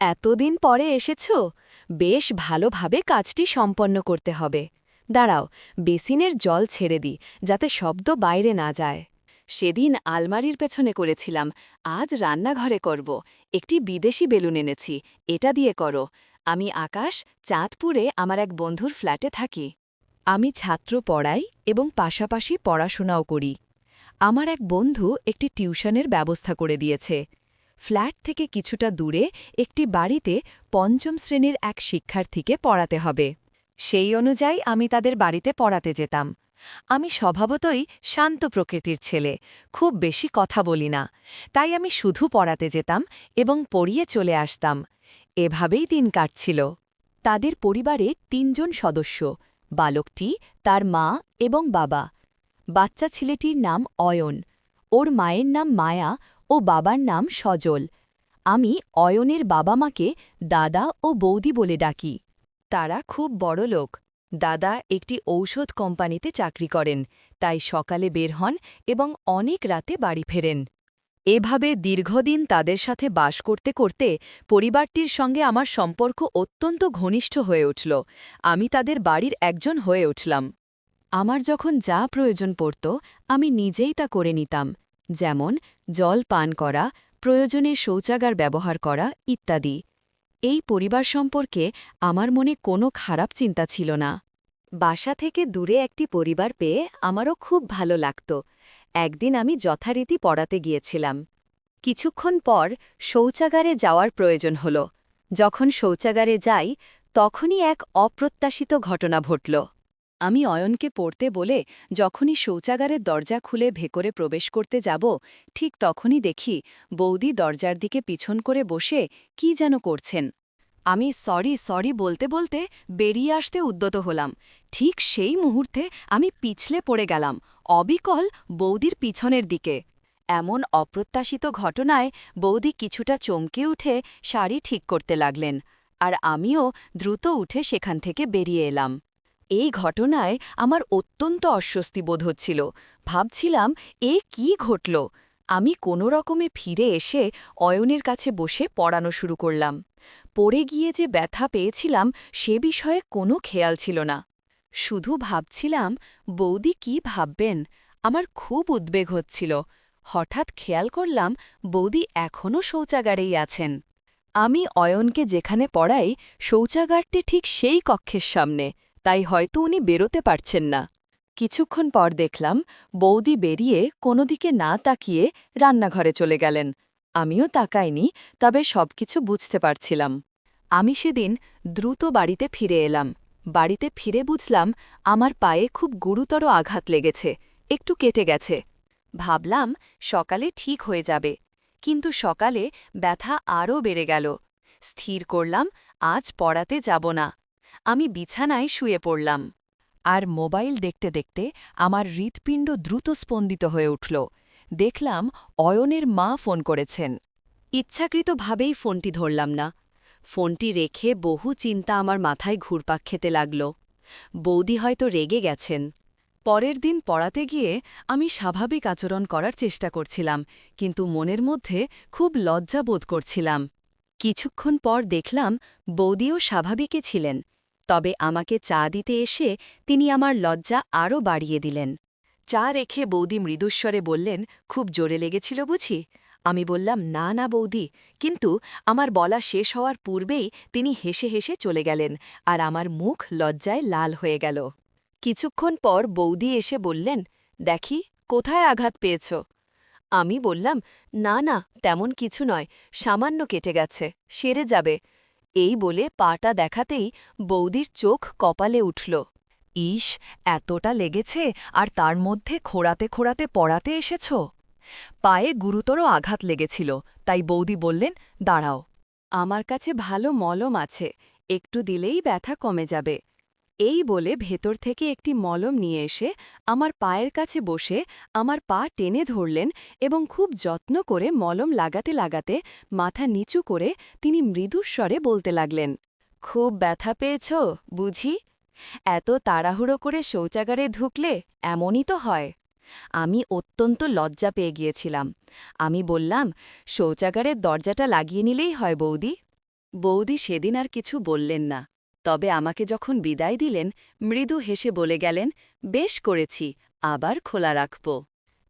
এতদিন পরে এসেছ? বেশ ভালোভাবে কাজটি সম্পন্ন করতে হবে। দাঁড়াও, বেসিনের জল ছেড়ে দিই, যাতে শব্দ বাইরে না যায়। সেদিন আলমারির পেছনে করেছিলাম, আজ রান্নাঘরে করব। একটি বিদেশি বেলুন এনেছি, এটা দিয়ে করো। আমি আকাশ, চাঁদপুরে আমার এক বন্ধুর ফ্ল্যাটে থাকি। আমি ছাত্র পড়াই এবং পাশাপাশি পড়াশোনাও করি। আমার এক বন্ধু একটি টিউশনের ব্যবস্থা করে দিয়েছে। ফ্ল্যাট থেকে কিছুটা দূরে একটি বাড়িতে পঞ্চম শ্রেণির এক শিক্ষার্থীকে পড়াতে হবে। সেই অনুযায়ী আমি তাদের বাড়িতে পড়াতে যেতাম। আমি স্বভাবতই শান্ত প্রকৃতির ছেলে, খুব বেশি কথা বলি না। তাই আমি শুধু পড়াতে যেতাম এবং পড়িয়ে চলে আসতাম। এভাবেই দিন কাটছিল। তাদের পরিবারে তিনজন সদস্য, বালকটি, তার মা এবং বাবা। বাচ্চা ছেলেটির নাম অয়ন। ওর মায়ের নাম মায়া ও বাবার নাম সজল। আমি অয়নের বাবা মাকে দাদা ও বৌদি বলে ডাকি। তারা খুব বড় লোক। দাদা একটি ঔষধ কোম্পানিতে চাকরি করেন, তাই সকালে বের হন এবং অনেক রাতে বাড়ি ফেরেন। এভাবে দীর্ঘদিন তাদের সাথে বাস করতে করতে পরিবারটির সঙ্গে আমার সম্পর্ক অত্যন্ত ঘনিষ্ঠ হয়ে উঠল। আমি তাদের বাড়ির একজন হয়ে উঠলাম। আমার যখন যা প্রয়োজন পড়ত, আমি নিজেই তা করে নিতাম। যেমন জল পান করা, প্রয়োজনে শৌচাগার ব্যবহার করা ইত্যাদি। এই পরিবার সম্পর্কে আমার মনে কোনো খারাপ চিন্তা ছিল না। বাসা থেকে দূরে একটি পরিবার পেয়ে আমারও খুব ভালো লাগত। একদিন আমি যথারীতি পড়াতে গিয়েছিলাম। কিছুক্ষণ পর শৌচাগারে যাওয়ার প্রয়োজন হল। যখন শৌচাগারে যাই, তখনই এক অপ্রত্যাশিত ঘটনা ঘটল। আমি অয়নকে পড়তে বলে যখনই শৌচাগারের দরজা খুলে ভেকরে প্রবেশ করতে যাব, ঠিক তখনই দেখি বৌদি দরজার দিকে পিছন করে বসে কি যেন করছেন। আমি সরি সরি বলতে বলতে বেরিয়ে আসতে উদ্যত হলাম। ঠিক সেই মুহূর্তে আমি পিছলে পড়ে গেলাম, অবিকল বৌদির পিছনের দিকে। এমন অপ্রত্যাশিত ঘটনায় বৌদি কিছুটা চমকে উঠে শাড়ি ঠিক করতে লাগলেন, আর আমিও দ্রুত উঠে সেখান থেকে বেরিয়ে এলাম। এই ঘটনায় আমার অত্যন্ত অস্বস্তি বোধ হচ্ছিল। ভাবছিলাম, এ কি ঘটল? আমি কোনো রকমে ফিরে এসে অয়নের কাছে বসে পড়ানো শুরু করলাম। পড়ে গিয়ে যে ব্যথা পেয়েছিলাম, সে বিষয়ে কোনো খেয়াল ছিল না। শুধু ভাবছিলাম, বৌদি কি ভাববেন? আমার খুব উদ্বেগ হচ্ছিল। হঠাৎ খেয়াল করলাম, বৌদি এখনও শৌচাগারেই আছেন। আমি অয়নকে যেখানে পড়াই, শৌচাগারটি ঠিক সেই কক্ষের সামনে। তাই হয়তো উনি বেরোতে পারছেন না। কিছুক্ষণ পর দেখলাম বৌদি বেরিয়ে কোনো দিকে না তাকিয়ে রান্নাঘরে চলে গেলেন। আমিও তাকাইনি, তবে সবকিছু বুঝতে পারছিলাম। আমি সেদিন দ্রুত বাড়িতে ফিরে এলাম। বাড়িতে ফিরে বুঝলাম আমার পায়ে খুব গুরুতর আঘাত লেগেছে, একটু কেটে গেছে। ভাবলাম সকালে ঠিক হয়ে যাবে, কিন্তু সকালে ব্যথা আরও বেড়ে গেল। স্থির করলাম, আজ পড়াতে যাব না। আমি বিছানায় শুয়ে পড়লাম। আর মোবাইল দেখতে দেখতে আমার হৃৎপিণ্ড দ্রুত স্পন্দিত হয়ে উঠল। দেখলাম অয়নের মা ফোন করেছেন। ইচ্ছাকৃতভাবেই ফোনটি ধরলাম না। ফোনটি রেখে বহু চিন্তা আমার মাথায় ঘুরপাক খেতে লাগল। বৌদি হয়তো রেগে গেছেন। পরের দিন পড়াতে গিয়ে আমি স্বাভাবিক আচরণ করার চেষ্টা করছিলাম, কিন্তু মনের মধ্যে খুব লজ্জা বোধ করছিলাম। কিছুক্ষণ পর দেখলাম বৌদিও স্বাভাবিকই ছিলেন। তবে আমাকে চা দিতে এসে তিনি আমার লজ্জা আরও বাড়িয়ে দিলেন। চা রেখে বৌদি মৃদুস্বরে বললেন, খুব জোরে লেগেছিল বুঝি? আমি বললাম, না না বৌদি, কিন্তু আমার বলা শেষ হওয়ার পূর্বেই তিনি হেসে হেসে চলে গেলেন আর আমার মুখ লজ্জায় লাল হয়ে গেল। কিছুক্ষণ পর বৌদি এসে বললেন, দেখি, কোথায় আঘাত পেয়েছ? আমি বললাম, না না, তেমন কিছু নয়, সামান্য কেটে গেছে, সেরে যাবে। এই বলে পাটা দেখাতেই বৌদির চোখ কপালে উঠল। ইস, এতটা লেগেছে, আর তার মধ্যে খোড়াতে খোড়াতে পড়াতে এসেছ? পায়ে গুরুতর আঘাত লেগেছিল, তাই বৌদি বললেন, দাঁড়াও, আমার কাছে ভালো মলম আছে, একটু দিলেই ব্যথা কমে যাবে। এই বলে ভেতর থেকে একটি মলম নিয়ে এসে আমার পায়ের কাছে বসে আমার পা টেনে ধরলেন এবং খুব যত্ন করে মলম লাগাতে লাগাতে মাথা নিচু করে তিনি মৃদুস্বরে বলতে লাগলেন, খুব ব্যথা পেয়েছ, বুঝি? এত তাড়াহুড়ো করে শৌচাগারে ঢুকলে এমনই তো হয়। আমি অত্যন্ত লজ্জা পেয়ে গিয়েছিলাম। আমি বললাম, শৌচাগারের দরজাটা লাগিয়ে নিলেই হয় বৌদি। বৌদি সেদিন আর কিছু বললেন না। তবে আমাকে যখন বিদায় দিলেন, মৃদু হেসে বলে গেলেন, বেশ করেছি, আবার খোলা রাখব।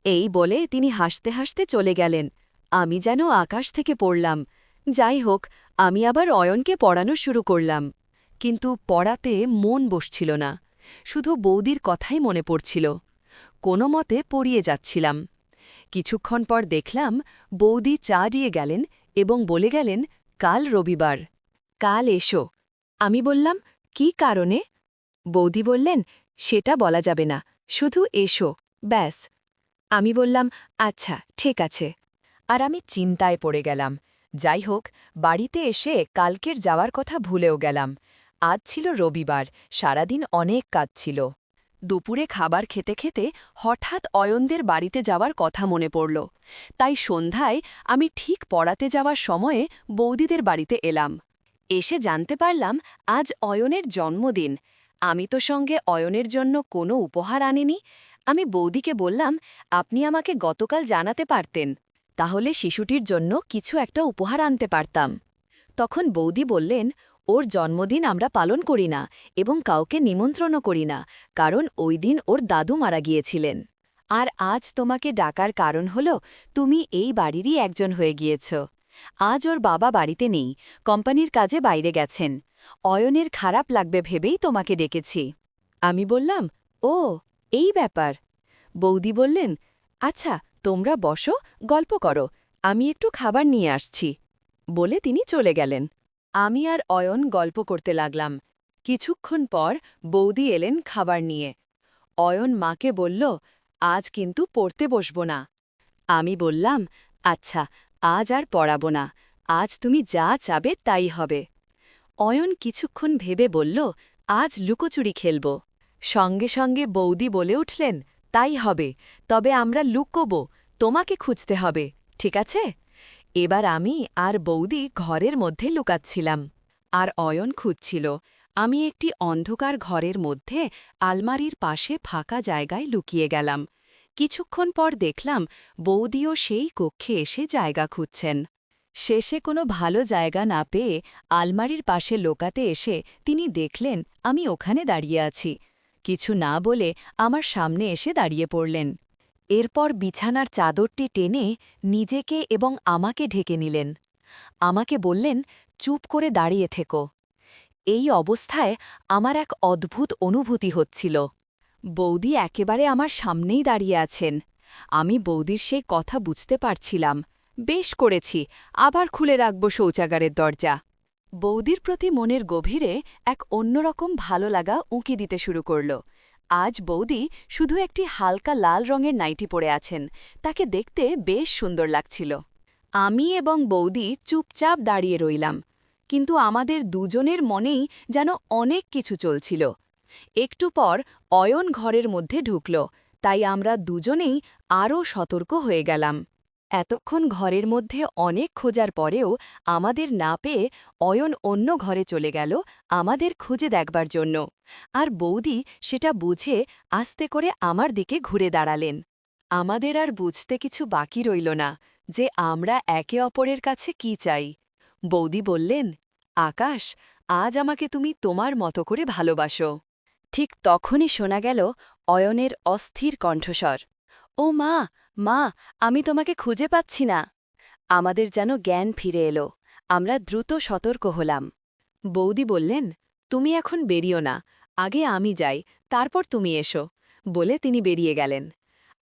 এই বলে তিনি হাসতে হাসতে চলে গেলেন। আমি যেন আকাশ থেকে পড়লাম। যাই হোক, আমি আবার অয়নকে পড়ানো শুরু করলাম। কিন্তু পড়াতে মন বসছিল না। শুধু বৌদির কথাই মনে পড়ছিল। কোনো মতে পড়িয়ে যাচ্ছিলাম। কিছুক্ষণ পর দেখলাম, বৌদি চা দিয়ে গেলেন এবং বলে গেলেন, কাল রবিবার। কাল এসো। আমি বললাম, কি কারণে? বৌদি বললেন, সেটা বলা যাবে না, শুধু এসো, ব্যাস। আমি বললাম আচ্ছা ঠিক আছে। আর আমি চিন্তায় পড়ে গেলাম। যাই হোক, বাড়িতে এসে কালকের যাওয়ার কথা ভুলেও গেলাম। আজ ছিল রবিবার, সারাদিন অনেক কাজ ছিল। দুপুরে খাবার খেতে খেতে হঠাৎ অয়নদের বাড়িতে যাওয়ার কথা মনে পড়ল। তাই সন্ধ্যায় আমি ঠিক পড়াতে যাওয়ার সময়ে বৌদিদের বাড়িতে এলাম। এসে জানতে পারলাম আজ অয়নের জন্মদিন। আমি তো সঙ্গে অয়নের জন্য কোনো উপহার আনিনি। আমি বৌদিকে বললাম, আপনি আমাকে গতকাল জানাতে পারতেন, তাহলে শিশুটির জন্য কিছু একটা উপহার আনতে পারতাম। তখন বৌদি বললেন, ওর জন্মদিন আমরা পালন করি না এবং কাউকে নিমন্ত্রণও করি না, কারণ ওই দিন ওর দাদু মারা গিয়েছিলেন। আর আজ তোমাকে ডাকার কারণ হল, তুমি এই বাড়িরই একজন হয়ে গিয়েছ। আজ ওর বাবা বাড়িতে নেই, কোম্পানির কাজে বাইরে গেছেন। অয়নের খারাপ লাগবে ভেবেই তোমাকে ডেকেছি। আমি বললাম, ও, এই ব্যাপার। বৌদি বললেন আচ্ছা তোমরা বসো, গল্প করো, আমি একটু খাবার নিয়ে আসছি। বলে তিনি চলে গেলেন। আমি আর অয়ন গল্প করতে লাগলাম। কিছুক্ষণ পর বৌদি এলেন খাবার নিয়ে। অয়ন মাকে বলল, আজ কিন্তু পড়তে বসব না। আমি বললাম আচ্ছা আজ আর পড়াব না, আজ তুমি যা চাবে তাই হবে। অয়ন কিছুক্ষণ ভেবে বলল, আজ লুকোচুরি খেলব। সঙ্গে সঙ্গে বৌদি বলে উঠলেন, তাই হবে, তবে আমরা লুকোব, তোমাকে খুঁজতে হবে, ঠিক আছে? এবার আমি আর বৌদি ঘরের মধ্যে লুকাচ্ছিলাম। আর অয়ন খুঁজছিল, আমি একটি অন্ধকার ঘরের মধ্যে আলমারির পাশে ফাঁকা জায়গায় লুকিয়ে গেলাম। কিছুক্ষণ পর দেখলাম বৌদিও সেই কক্ষে এসে জায়গা খুঁজছেন। শেষে কোনো ভালো জায়গা না পেয়ে আলমারির পাশে লোকাতে এসে তিনি দেখলেন, আমি ওখানে দাঁড়িয়ে আছি। কিছু না বলে আমার সামনে এসে দাঁড়িয়ে পড়লেন। এরপর বিছানার চাদরটি টেনে নিজেকে এবং আমাকে ঢেকে নিলেন। আমাকে বললেন, চুপ করে দাঁড়িয়ে থেকো। এই অবস্থায় আমার এক অদ্ভুত অনুভূতি হচ্ছিল। বৌদি একেবারে আমার সামনেই দাঁড়িয়ে আছেন। আমি বৌদির সেই কথা বুঝতে পারছিলাম। বেশ করেছি, আবার খুলে রাখব শৌচাগারের দরজা। বৌদির প্রতি মনের গভীরে এক অন্যরকম ভালো লাগা উঁকি দিতে শুরু করল। আজ বৌদি শুধু একটি হালকা লাল রঙের নাইটি পরে আছেন। তাকে দেখতে বেশ সুন্দর লাগছিল। আমি এবং বৌদি চুপচাপ দাঁড়িয়ে রইলাম। কিন্তু আমাদের দুজনের মনেই যেন অনেক কিছু চলছিল। একটু পর অয়ন ঘরের মধ্যে ঢুকল, তাই আমরা দুজনেই আরও সতর্ক হয়ে গেলাম। এতক্ষণ ঘরের মধ্যে অনেক খোঁজার পরেও আমাদের না পেয়ে অয়ন অন্য ঘরে চলে গেল আমাদের খুঁজে দেখবার জন্য। আর বৌদি সেটা বুঝে আস্তে করে আমার দিকে ঘুরে দাঁড়ালেন। আমাদের আর বুঝতে কিছু বাকি রইল না, যে আমরা একে অপরের কাছে কি চাই। বৌদি বললেন, আকাশ, আজ আমাকে তুমি তোমার মতো করে ভালোবাসো। ঠিক তখনই শোনা গেল অয়নের অস্থির কণ্ঠস্বর। ও মা মা, আমি তোমাকে খুঁজে পাচ্ছি না। আমাদের যেন জ্ঞান ফিরে এলো। আমরা দ্রুত সতর্ক হলাম। বৌদি বললেন, তুমি এখন বেরিও না। আগে আমি যাই, তারপর তুমি এসো। বলে তিনি বেরিয়ে গেলেন।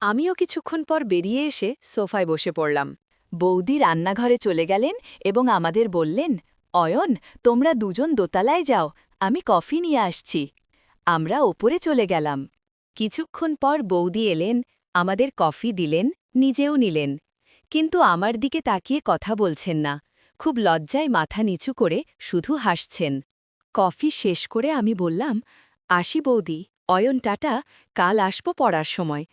আমিও কিছুক্ষণ পর বেরিয়ে এসে সোফায় বসে পড়লাম। বৌদি রান্নাঘরে চলে গেলেন এবং আমাদের বললেন, অয়ন, তোমরা দুজন দোতলায় যাও, আমি কফি নিয়ে আসছি। আমরা ওপরে চলে গেলাম। কিছুক্ষণ পর বৌদি এলেন, আমাদের কফি দিলেন, নিজেও নিলেন। কিন্তু আমার দিকে তাকিয়ে কথা বলছেন না। খুব লজ্জায় মাথা নিচু করে শুধু হাসছেন। কফি শেষ করে আমি বললাম, আসি বৌদি, অয়ন টাটা, কাল আসব পড়ার সময়।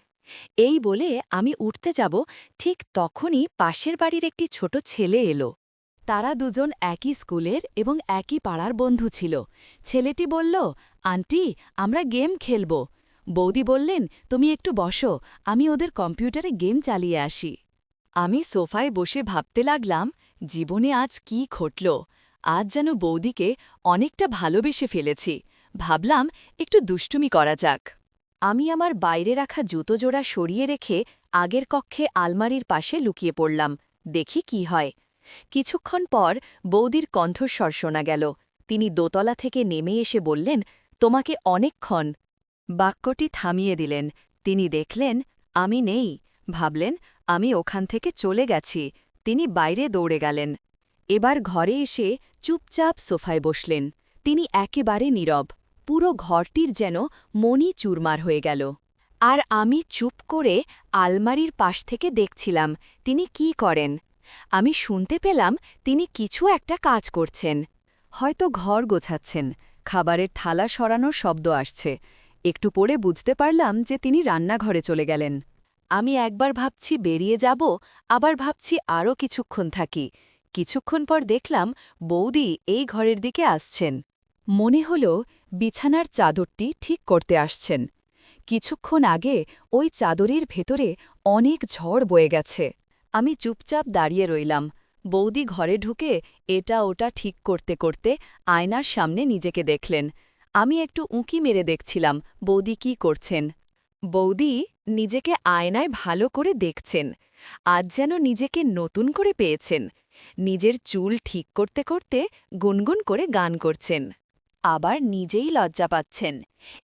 এই বলে আমি উঠতে যাব, ঠিক তখনই পাশের বাড়ির একটি ছোট ছেলে এলো। তারা দুজন একই স্কুলের এবং একই পাড়ার বন্ধু ছিল। ছেলেটি বলল, আন্টি, আমরা গেম খেলব। বৌদি বললেন, তুমি একটু বসো, আমি ওদের কম্পিউটারে গেম চালিয়ে আসি। আমি সোফায় বসে ভাবতে লাগলাম, জীবনে আজ কি ঘটল? আজ যেন বৌদিকে অনেকটা ভালোবেসে ফেলেছি। ভাবলাম একটু দুষ্টুমি করা যাক। আমি আমার বাইরে রাখা জুতো জোড়া সরিয়ে রেখে আগের কক্ষে আলমারির পাশে লুকিয়ে পড়লাম। দেখি কি হয়। কিছুক্ষণ পর বৌদির কণ্ঠস্বর শোনা গেল। তিনি দোতলা থেকে নেমে এসে বললেন, তোমাকে অনেকক্ষণ বাক্যটি থামিয়ে দিলেন। তিনি দেখলেন, আমি নেই। ভাবলেন, আমি ওখান থেকে চলে গেছি। তিনি বাইরে দৌড়ে গেলেন। এবার ঘরে এসে চুপচাপ সোফায় বসলেন। তিনি একেবারে নীরব। পুরো ঘরটির যেন মনি চুরমার হয়ে গেল। আর আমি চুপ করে আলমারির পাশ থেকে দেখছিলাম, তিনি কি করেন। আমি শুনতে পেলাম তিনি কিছু একটা কাজ করছেন। হয়তো ঘর গোছাচ্ছেন। খাবারের থালা সরানোর শব্দ আসছে। একটু পরে বুঝতে পারলাম যে তিনি রান্নাঘরে চলে গেলেন। আমি একবার ভাবছি বেরিয়ে যাব, আবার ভাবছি আরও কিছুক্ষণ থাকি। কিছুক্ষণ পর দেখলাম বৌদি এই ঘরের দিকে আসছেন। মনে হল বিছানার চাদরটি ঠিক করতে আসছেন। কিছুক্ষণ আগে ওই চাদরের ভেতরে অনেক ঝড় বয়ে গেছে। আমি চুপচাপ দাঁড়িয়ে রইলাম। বৌদি ঘরে ঢুকে এটা ওটা ঠিক করতে করতে আয়নার সামনে নিজেকে দেখলেন। আমি একটু উঁকি মেরে দেখছিলাম, বৌদি কি করছেন। বৌদি নিজেকে আয়নায় ভালো করে দেখছেন। আজ যেন নিজেকে নতুন করে পেয়েছেন। নিজের চুল ঠিক করতে করতে গুনগুন করে গান করছেন। আবার নিজেই লজ্জা পাচ্ছেন।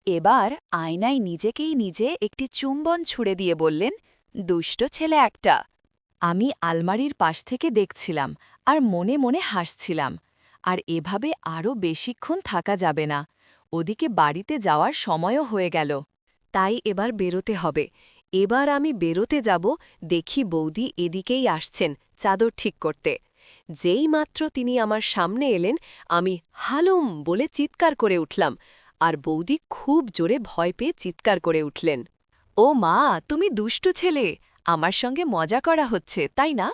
এবার আয়নায় নিজেকেই নিজে একটি চুম্বন ছুড়ে দিয়ে বললেন, দুষ্ট ছেলে একটা। আমি আলমারির পাশ থেকে দেখছিলাম আর মনে মনে হাসছিলাম। আর এভাবে আরও বেশিক্ষণ থাকা যাবে না। ওদিকে বাড়িতে যাওয়ার সময়ও হয়ে গেল। তাই এবার বেরোতে হবে। এবার আমি বেরোতে যাব, দেখি বৌদি এদিকেই আসছেন চাদর ঠিক করতে। যেই মাত্র তিনি আমার সামনে এলেন, আমি হালুম বলে চিৎকার করে উঠলাম আর বৌদি খুব জোরে ভয় পেয়ে চিৎকার করে উঠলেন। ও মা, তুমি দুষ্টু ছেলে! আমার সঙ্গে মজা করা হচ্ছে, তাই না?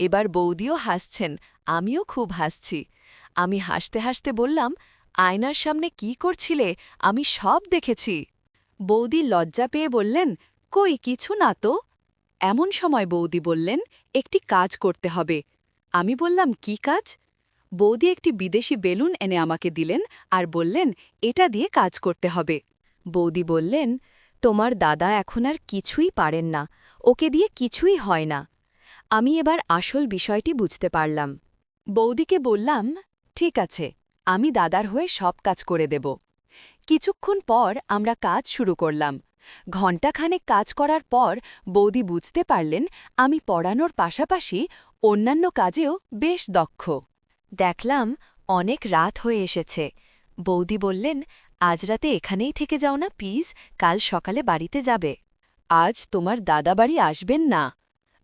এবার বৌদিও হাসছেন, আমিও খুব হাসছি। আমি হাসতে হাসতে বললাম, আয়নার সামনে কি করছিলে? আমি সব দেখেছি। বৌদি লজ্জা পেয়ে বললেন, কই, কিছু না তো? এমন সময় বৌদি বললেন, একটি কাজ করতে হবে। আমি বললাম, কি কাজ? বৌদি একটি বিদেশি বেলুন এনে আমাকে দিলেন আর বললেন, এটা দিয়ে কাজ করতে হবে। বৌদি বললেন, তোমার দাদা এখন আর কিছুই পারেন না। ওকে দিয়ে কিছুই হয় না। আমি এবার আসল বিষয়টি বুঝতে পারলাম। বৌদিকে বললাম, ঠিক আছে, আমি দাদার হয়ে সব কাজ করে দেব। কিছুক্ষণ পর আমরা কাজ শুরু করলাম। ঘণ্টাখানেক কাজ করার পর বৌদি বুঝতে পারলেন আমি পড়ানোর পাশাপাশি অন্যান্য কাজেও বেশ দক্ষ। দেখলাম অনেক রাত হয়ে এসেছে। বৌদি বললেন, আজ রাতে এখানেই থেকে যাও না, প্লিজ। কাল সকালে বাড়িতে যাবে। আজ তোমার দাদা বাড়ি আসবেন না।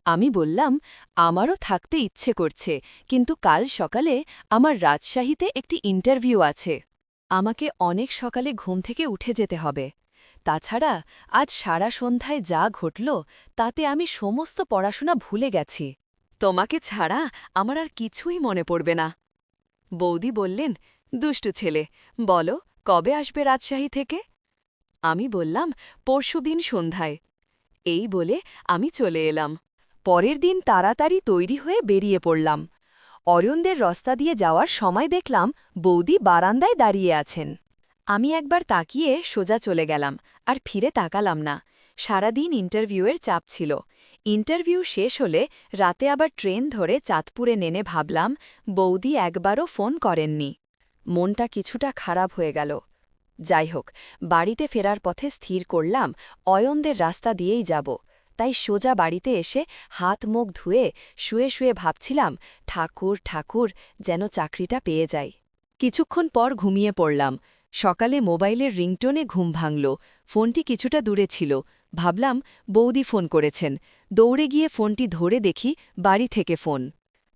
আমি বললাম, আমারও থাকতে ইচ্ছে করছে, কিন্তু কাল সকালে আমার রাজশাহীতে একটি ইন্টারভিউ আছে। আমাকে অনেক সকালে ঘুম থেকে উঠে যেতে হবে। তাছাড়া আজ সারা সন্ধ্যায় যা ঘটল, তাতে আমি সমস্ত পড়াশোনা ভুলে গেছি। তোমাকে ছাড়া আমার আর কিছুই মনে পড়বে না। বৌদি বললেন, দুষ্টু ছেলে, বলো কবে আসবে রাজশাহী থেকে? আমি বললাম, পরশুদিন সন্ধ্যায়। এই বলে আমি চলে এলাম। পরের দিন তাড়াতাড়ি তৈরি হয়ে বেরিয়ে পড়লাম। অরুণদের রস্তা দিয়ে যাওয়ার সময় দেখলাম বৌদি বারান্দায় দাঁড়িয়ে আছেন। আমি একবার তাকিয়ে সোজা চলে গেলাম আর ফিরে তাকালাম না। সারাদিন ইন্টারভিউয়ের চাপ ছিল। ইন্টারভিউ শেষ হলে রাতে আবার ট্রেন ধরে চাঁদপুরে নেনে ভাবলাম, বৌদি একবারও ফোন করেননি। মনটা কিছুটা খারাপ হয়ে গেল। যাই হোক বাড়িতে ফেরার পথে স্থির করলাম, অয়নদের রাস্তা দিয়েই যাব। তাই সোজা বাড়িতে এসে হাত মুখ ধুয়ে শুয়ে শুয়ে ভাবছিলাম, ঠাকুর ঠাকুর, যেন চাকরিটা পেয়ে যাই। কিছুক্ষণ পর ঘুমিয়ে পড়লাম। সকালে মোবাইলের রিংটোনে ঘুম ভাঙল। ফোনটি কিছুটা দূরে ছিল। ভাবলাম, বৌদি ফোন করেছেন। দৌড়ে গিয়ে ফোনটি ধরে দেখি বাড়ি থেকে ফোন।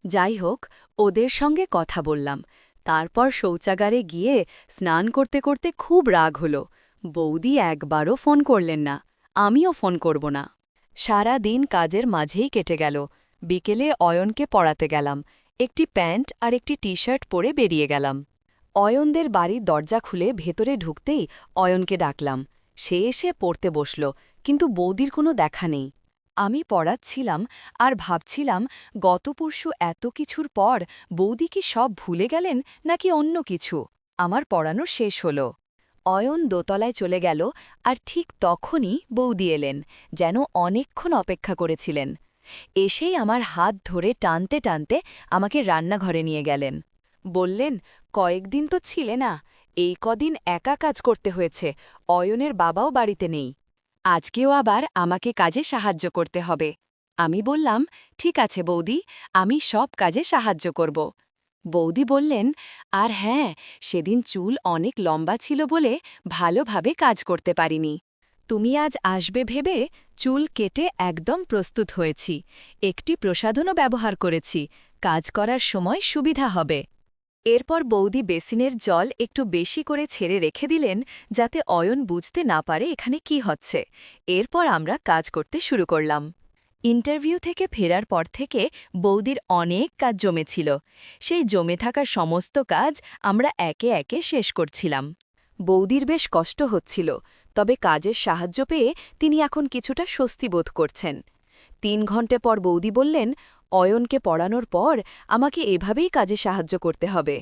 যাই হোক ওদের সঙ্গে কথা বললাম। তারপর শৌচাগারে গিয়ে স্নান করতে করতে খুব রাগ হল। বৌদি একবারও ফোন করলেন না। আমিও ফোন করব না। সারা দিন কাজের মাঝেই কেটে গেল। বিকেলে অয়নকে পড়াতে গেলাম। একটি প্যান্ট আর একটি টি শার্ট পরে বেরিয়ে গেলাম। অয়নদের বাড়ির দরজা খুলে ভেতরে ঢুকতেই অয়নকে ডাকলাম। সে এসে পড়তে বসল, কিন্তু বৌদির কোনো দেখা নেই। আমি পড়াচ্ছিলাম আর ভাবছিলাম, গত পরশু এত কিছুর পর বৌদি কি সব ভুলে গেলেন নাকি অন্য কিছু? আমার পড়ানো শেষ হল। অয়ন দোতলায় চলে গেল আর ঠিক তখনই বৌদি এলেন, যেন অনেকক্ষণ অপেক্ষা করেছিলেন। এসেই আমার হাত ধরে টানতে টানতে আমাকে রান্নাঘরে নিয়ে গেলেন। বললেন, কয়েকদিন তো ছিলে না, এই কদিন একা কাজ করতে হয়েছে, অয়নের বাবাও বাড়িতে নেই। আজকেও আবার আমাকে কাজে সাহায্য করতে হবে। আমি বললাম, ঠিক আছে বৌদি, আমি সব কাজে সাহায্য করব। বৌদি বললেন, আর হ্যাঁ সেদিন চুল অনেক লম্বা ছিল বলে ভালোভাবে কাজ করতে পারিনি। তুমি আজ আসবে ভেবে চুল কেটে একদম প্রস্তুত হয়েছি। একটি প্রসাধনও ব্যবহার করেছি। কাজ করার সময় সুবিধা হবে। এরপর বৌদি বেসিনের জল একটু বেশি করে ছেড়ে রেখে দিলেন, যাতে অয়ন বুঝতে না পারে এখানে কি হচ্ছে। এরপর আমরা কাজ করতে শুরু করলাম। ইন্টারভিউ থেকে ফেরার পর থেকে বৌদির অনেক কাজ জমেছিল। সেই জমে থাকার সমস্ত কাজ আমরা একে একে শেষ করছিলাম। বৌদির বেশ কষ্ট হচ্ছিল, তবে কাজের সাহায্য পেয়ে তিনি এখন কিছুটা স্বস্তি বোধ করছেন। তিন ঘণ্টা পর বৌদি বললেন অয়নকে পড়ানোর পর আমাকে এভাবেই কাজে সাহায্য করতে হবে।